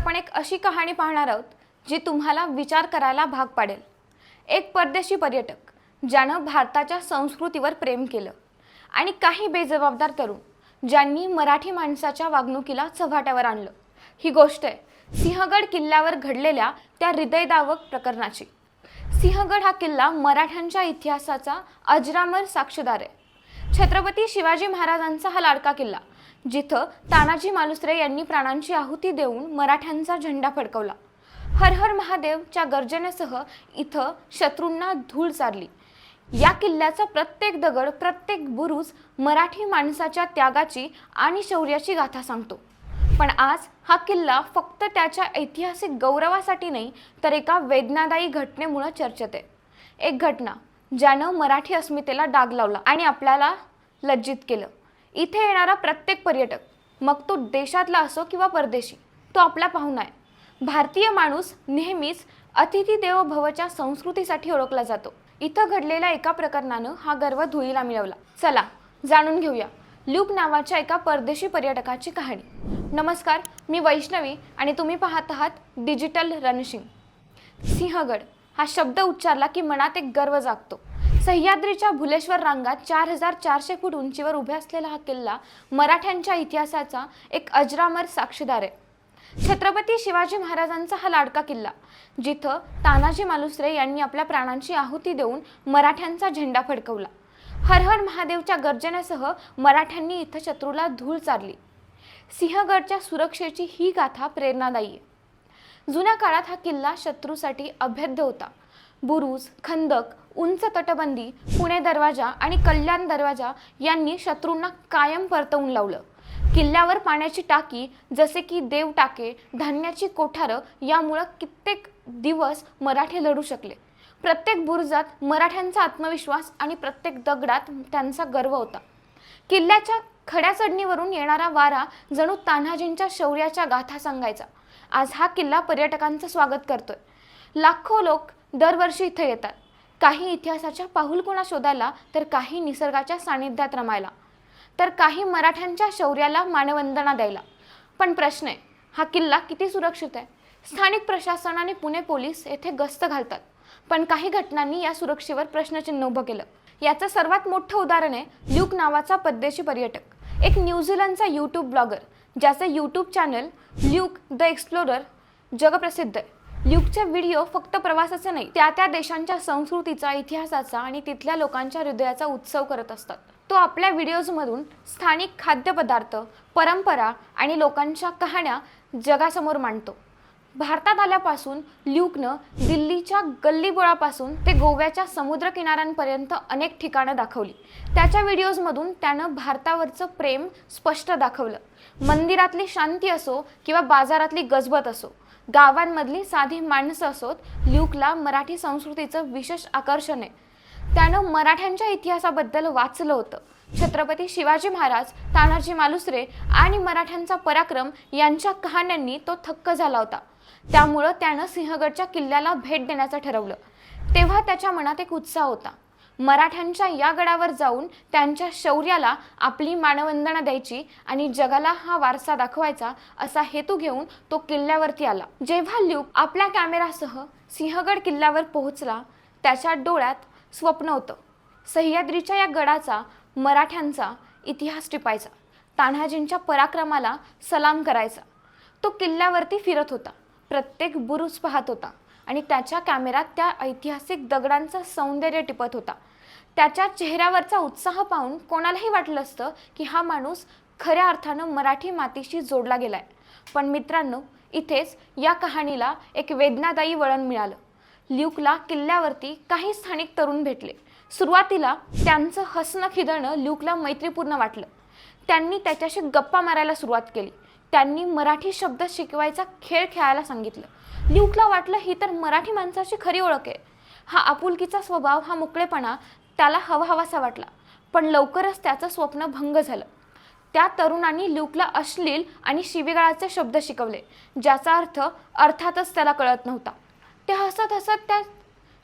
आपण एक अशी कहाणी पाहणार आहोत जी तुम्हाला विचार करायला भाग पाडेल. एक परदेशी पर्यटक ज्यानं भारताच्या संस्कृतीवर प्रेम केलं आणि काही बेजबाबदार तरुण ज्यांनी मराठी माणसाच्या वागणुकीला चव्हाट्यावर आणलं. ही गोष्ट आहे सिंहगड किल्ल्यावर घडलेल्या त्या हृदयदावक प्रकरणाची. सिंहगड हा किल्ला मराठ्यांच्या इतिहासाचा अजरामर साक्षीदार आहे. छत्रपती शिवाजी महाराजांचा हा लाडका किल्ला जिथं तानाजी मालुसरे यांनी प्राणांची आहुती देऊन मराठ्यांचा झेंडा फडकवला. हर हर महादेवच्या गर्जनेसह इथं शत्रूंना धूळ चारली. या किल्ल्याचा प्रत्येक दगड प्रत्येक बुरुज मराठी माणसाच्या त्यागाची आणि शौर्याची गाथा सांगतो. पण आज हा किल्ला फक्त त्याच्या ऐतिहासिक गौरवासाठी नाही तर एका वेदनादायी घटनेमुळं चर्चेत आहे एक घटना ज्यानं मराठी अस्मितेला डाग लावला आणि आपल्याला लज्जित केलं. इथे येणारा प्रत्येक पर्यटक मग तो देशातला असो किंवा परदेशी तो आपला पाहुणा आहे. भारतीय माणूस नेहमीच अतिथी देवभवच्या संस्कृतीसाठी ओळखला जातो. इथं घडलेल्या एका प्रकरणानं हा गर्व धुळीला मिळवला. चला जाणून घेऊया ल्यूक नावाच्या एका परदेशी पर्यटकाची कहाणी. नमस्कार मी वैष्णवी आणि तुम्ही पाहत आहात डिजिटल रणशिंग. सिंहगड हा शब्द उच्चारला की मनात एक गर्व जागतो. सह्याद्रीच्या भुलेश्वर रांगात चार हजार चारशे फूट उंचीवर उभे असलेला हा किल्ला मराठ्यांच्या इतिहासाचा एक अजरामर साक्षीदार आहे. छत्रपती शिवाजी महाराजांचा हा लाडका किल्ला जिथं तानाजी मालुसरे यांनी आपल्या प्राणांची आहुती देऊन मराठ्यांचा झेंडा फडकवला. हर हर महादेवच्या गर्जनेसह मराठ्यांनी इथं शत्रूला धूळ चारली. सिंहगडच्या सुरक्षेची ही गाथा प्रेरणादायी आहे. जुन्या काळात हा किल्ला शत्रूसाठी अभेद्य होता. बुरुज खंदक उंच तटबंदी पुणे दरवाजा आणि कल्याण दरवाजा यांनी शत्रूंना कायम परतवून लावलं. किल्ल्यावर पाण्याची टाकी जसे की देव टाके धान्याची कोठारं यामुळं कित्येक दिवस मराठे लढू शकले. प्रत्येक बुरुजात मराठ्यांचा आत्मविश्वास आणि प्रत्येक दगडात त्यांचा गर्व होता. किल्ल्याच्या खड्या चढणीवरून येणारा वारा जणू तान्हाजींच्या शौर्याच्या गाथा सांगायचा. आज हा किल्ला पर्यटकांचं स्वागत करतोय. लाखो लोक दरवर्षी इथे येतात. काही इतिहासाच्या पाहुलखुणा शोधायला तर काही निसर्गाच्या सानिध्यात रमायला. तर काही मराठ्यांच्या शौर्याला मानवंदना द्यायला. पण प्रश्न आहे हा किल्ला किती सुरक्षित आहे? स्थानिक प्रशासन आणि पुणे पोलीस येथे गस्त घालतात. पण काही घटनांनी या सुरक्षेवर प्रश्नचिन्ह उभं केलं. याचं सर्वात मोठं उदाहरण आहे ल्यूक नावाचा परदेशी पर्यटक. एक न्यूझीलंडचा यूट्यूब ब्लॉगर ज्याचं YouTube channel Luke the explorer जगप्रसिद्ध आहे. ल्यूकचे व्हिडिओ फक्त प्रवासाचे नाही त्या त्या देशांच्या संस्कृतीचा इतिहासाचा आणि तिथल्या लोकांच्या हृदयाचा उत्सव करत असतात. तो आपल्या व्हिडिओजमधून स्थानिक खाद्यपदार्थ परंपरा आणि लोकांच्या कहाण्या जगासमोर मांडतो. भारतात आल्यापासून ल्यूकनं दिल्लीच्या गल्लीबोळापासून ते गोव्याच्या समुद्रकिनाऱ्यांपर्यंत अनेक ठिकाणं दाखवली. त्याच्या व्हिडिओजमधून त्यानं भारतावरचं प्रेम स्पष्ट दाखवलं. मंदिरातली शांती असो किंवा बाजारातली गजबत असो गावांमधली साधी माणसं असोत ल्यूकला मराठी संस्कृतीचं विशेष आकर्षण आहे. त्यानं मराठ्यांच्या इतिहासाबद्दल वाचलं होतं. छत्रपती शिवाजी महाराज तानाजी मालुसरे आणि मराठ्यांचा पराक्रम यांच्या कहाण्यांनी तो थक्क झाला होता. त्यामुळं त्यानं सिंहगडच्या किल्ल्याला भेट देण्याचं ठरवलं. तेव्हा त्याच्या मनात एक उत्साह होता. मराठ्यांच्या या गडावर जाऊन त्यांच्या शौर्याला आपली मानवंदना द्यायची आणि जगाला हा वारसा दाखवायचा असा हेतू घेऊन तो किल्ल्यावरती आला. जेव्हा ल्यूक आपल्या कॅमेरासह सिंहगड किल्ल्यावर पोहोचला त्याच्या डोळ्यात स्वप्न होतं. सह्याद्रीच्या या गडाचा मराठ्यांचा इतिहास टिपायचा. तान्हाजींच्या पराक्रमाला सलाम करायचा. तो किल्ल्यावरती फिरत होता. प्रत्येक बुरुज पाहत होता आणि त्याच्या कॅमेरात त्या ऐतिहासिक दगडांचं सौंदर्य टिपत होता. त्याच्या चेहऱ्यावरचा उत्साह पाहून कोणालाही वाटलं असतं की हा माणूस खऱ्या अर्थानं मराठी मातीशी जोडला गेलाय. पण मित्रांनो इथेच या कहाणीला एक वेदनादायी वळण मिळालं. ल्यूकला किल्ल्यावरती काही स्थानिक तरुण भेटले. सुरुवातीला त्यांचं हसणं खिदळणं ल्यूकला मैत्रीपूर्ण वाटलं. त्यांनी त्याच्याशी गप्पा मारायला सुरुवात केली. त्यांनी मराठी शब्द शिकवायचा खेळ खेळायला सांगितलं. ल्यूकला वाटलं ही तर मराठी माणसाची खरी ओळख आहे. हा आपुलकीचा स्वभाव हा मोकळेपणा त्याला हवा हवासा वाटला. पण लवकरच त्याचं स्वप्न भंग झालं. त्या तरुणांनी ल्यूकला अश्लील आणि शिवीगाळाचे शब्द शिकवले ज्याचा अर्थ अर्थातच त्याला कळत नव्हता. ते हसत हसत त्या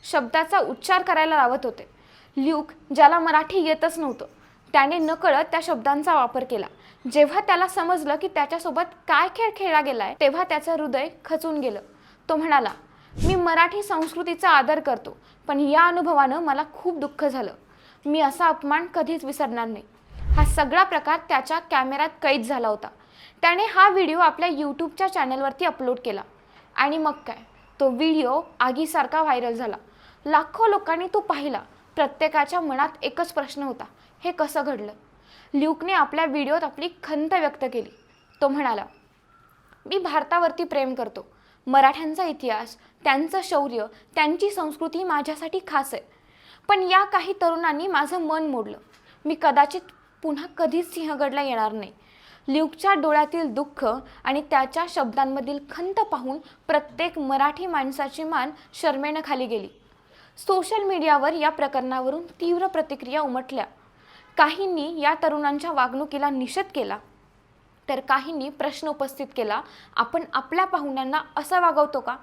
शब्दाचा उच्चार करायला लावत होते. ल्यूक ज्याला मराठी येतच नव्हतं त्याने नकळत त्या शब्दांचा वापर केला. जेव्हा त्याला समजलं की त्याच्यासोबत काय खेळ खेळला गेलाय तेव्हा त्याचं हृदय खचून गेलं. तो म्हणाला मी मराठी संस्कृतीचा आदर करतो पण या अनुभवानं मला खूप दुःख झालं. मी असा अपमान कधीच विसरणार नाही. हा सगळा प्रकार त्याच्या कॅमेऱ्यात कैद झाला होता. त्याने हा व्हिडिओ आपल्या यूट्यूबच्या चॅनलवरती अपलोड केला. आणि मग काय? तो व्हिडिओ आगीसारखा व्हायरल झाला. लाखो लोकांनी तो पाहिला. प्रत्येकाच्या मनात एकच प्रश्न होता. हे कसं घडलं? ल्यूकने आपल्या व्हिडिओत आपली खंत व्यक्त केली. तो म्हणाला मी भारतावरती प्रेम करतो. मराठ्यांचा इतिहास त्यांचं शौर्य त्यांची संस्कृती माझ्यासाठी खास आहे. पण या काही तरुणांनी माझं मन मोडलं. मी कदाचित पुन्हा कधीच सिंहगडला येणार नाही. ल्यूकच्या डोळ्यातील दुःख आणि त्याच्या शब्दांमधील खंत पाहून प्रत्येक मराठी माणसाची मान शर्मेनं खाली गेली. सोशल मीडियावर या प्रकरणावरून तीव्र प्रतिक्रिया उमटल्या. काहींनी या तरुणांच्या वागणुकीला निषेध केला. तर काहींनी प्रश्न उपस्थित केला आपण आपल्या पाहुण्यांना असं वागवतो का?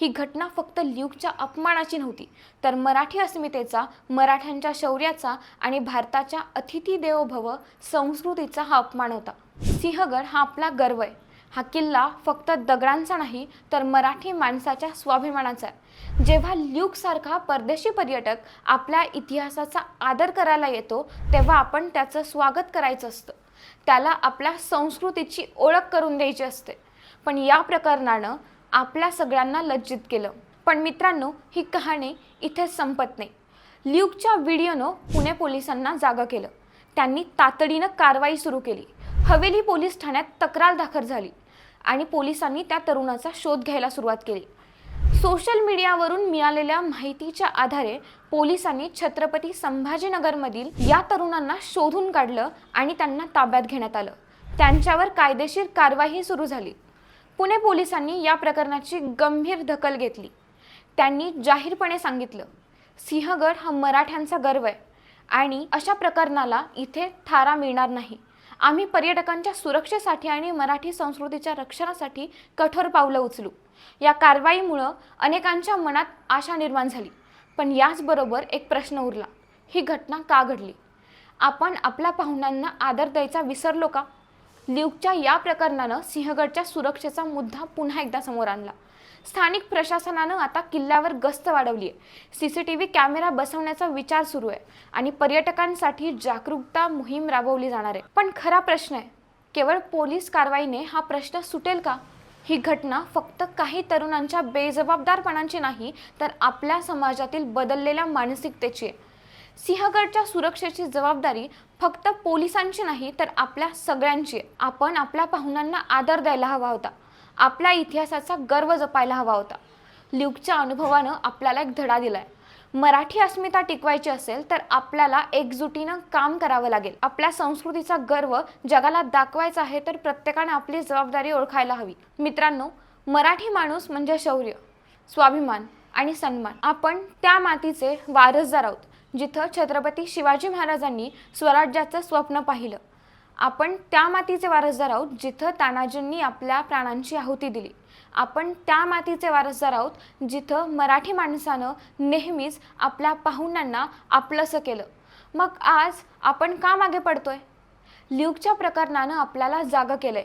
ही घटना फक्त ल्यूकच्या अपमानाची नव्हती तर मराठी अस्मितेचा मराठ्यांच्या शौर्याचा आणि भारताच्या अतिथी देवभव संस्कृतीचा हा अपमान होता. सिंहगड हा आपला गर्व आहे. हा किल्ला फक्त दगडांचा नाही तर मराठी माणसाच्या स्वाभिमानाचा आहे. जेव्हा ल्यूकसारखा परदेशी पर्यटक आपल्या इतिहासाचा आदर करायला येतो तेव्हा आपण त्याचं स्वागत करायचं असतं. त्याला आपल्या संस्कृतीची ओळख करून द्यायची असते. पण या प्रकरणानं आपल्या सगळ्यांना लज्जित केलं. पण मित्रांनो ही कहाणी इथे संपत नाही. ल्यूकच्या व्हिडिओनं पुणे पोलिसांना जागा केलं. त्यांनी तातडीनं कारवाई सुरू केली. हवेली पोलीस ठाण्यात तक्रार दाखल झाली आणि पोलिसांनी त्या तरुणाचा शोध घ्यायला सुरुवात केली. सोशल मीडियावरून मिळालेल्या माहितीच्या आधारे पोलिसांनी छत्रपती संभाजीनगरमधील या तरुणांना शोधून काढलं आणि त्यांना ताब्यात घेण्यात आलं. त्यांच्यावर कायदेशीर कारवाई सुरू झाली. पुणे पोलिसांनी या प्रकरणाची गंभीर दखल घेतली. त्यांनी जाहीरपणे सांगितलं सिंहगड हा मराठ्यांचा गर्व आहे आणि अशा प्रकरणाला इथे थारा मिळणार नाही. आम्ही पर्यटकांच्या सुरक्षेसाठी आणि मराठी संस्कृतीच्या रक्षणासाठी कठोर पावलं उचलू. या कारवाईमुळं अनेकांच्या मनात आशा निर्माण झाली. पण याचबरोबर एक प्रश्न उरला. ही घटना का घडली? आपण आपल्या पाहुण्यांना आदर द्यायचा विसरलो का? ल्यूकच्या या प्रकरणानं सिंहगडच्या सुरक्षेचा मुद्दा पुन्हा एकदा समोर आणला. स्थानिक प्रशासनानं आता किल्ल्यावर गस्त वाढवली आहे C C T V camera बसवण्याचा विचार सुरू आहे आणि पर्यटकांसाठी जागरूकता मोहीम राबवली जाणार आहे. पण खरा प्रश्न आहे केवळ पोलीस कारवाईने हा प्रश्न सुटेल का? ही घटना फक्त काही तरुणांच्या बेजबाबदारपणाची नाही तर आपल्या समाजातील बदललेल्या मानसिकतेची आहे. सिंहगडच्या सुरक्षेची जबाबदारी फक्त पोलिसांची नाही तर आपल्या सगळ्यांची आपण आपल्या पाहुण्यांना आदर द्यायला हवा होता. आपल्या इतिहासाचा गर्व जपायला हवा होता. ल्यूकच्या अनुभवानं आपल्याला एक धडा दिलाय. मराठी अस्मिता टिकवायची असेल तर आपल्याला एकजुटीनं काम करावं लागेल. आपल्या संस्कृतीचा गर्व जगाला दाखवायचा आहे तर प्रत्येकाने आपली जबाबदारी ओळखायला हवी. मित्रांनो मराठी माणूस म्हणजे शौर्य स्वाभिमान आणि सन्मान. आपण त्या मातीचे वारसदार आहोत जिथं छत्रपती शिवाजी महाराजांनी स्वराज्याचं स्वप्न पाहिलं. आपण त्या मातीचे वारसदार आहोत जिथं तानाजींनी आपल्या प्राणांची आहुती दिली. आपण त्या मातीचे वारसदार आहोत जिथं मराठी माणसानं नेहमीच आपल्या पाहुण्यांना आपलंसं केलं. मग आज आपण का मागे पडतोय? ल्यूकच्या प्रकरणानं आपल्याला जागं केलंय.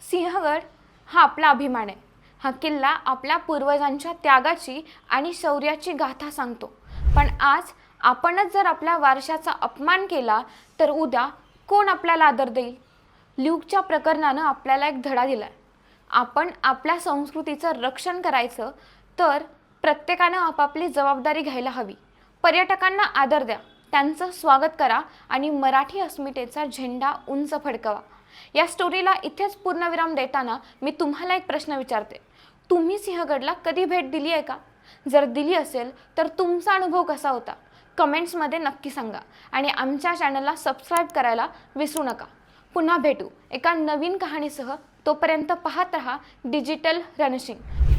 सिंहगड हा आपला अभिमान आहे. हा किल्ला आपल्या पूर्वजांच्या त्यागाची आणि शौर्याची गाथा सांगतो. पण आज आपणच जर आपल्या वारशाचा अपमान केला तर उद्या कोण आपल्याला आदर देईल? ल्यूकच्या प्रकरणानं आपल्याला एक धडा दिलाय. आपण आपल्या संस्कृतीचं रक्षण करायचं तर प्रत्येकानं आपापली जबाबदारी घ्यायला हवी. पर्यटकांना आदर द्या त्यांचं स्वागत करा आणि मराठी अस्मितेचा झेंडा उंच फडकवा. या स्टोरीला इथेच पूर्णविराम देताना मी तुम्हाला एक प्रश्न विचारते. तुम्ही सिंहगडला कधी भेट दिली आहे का? जर दिली असेल तर तुमचा अनुभव कसा होता? कमेंट्समध्ये नक्की सांगा आणि आमच्या चॅनलला सबस्क्राईब करायला विसरू नका. पुन्हा भेटू एका नवीन कहाणीसह तोपर्यंत पाहत रहा डिजिटल रणशिंग.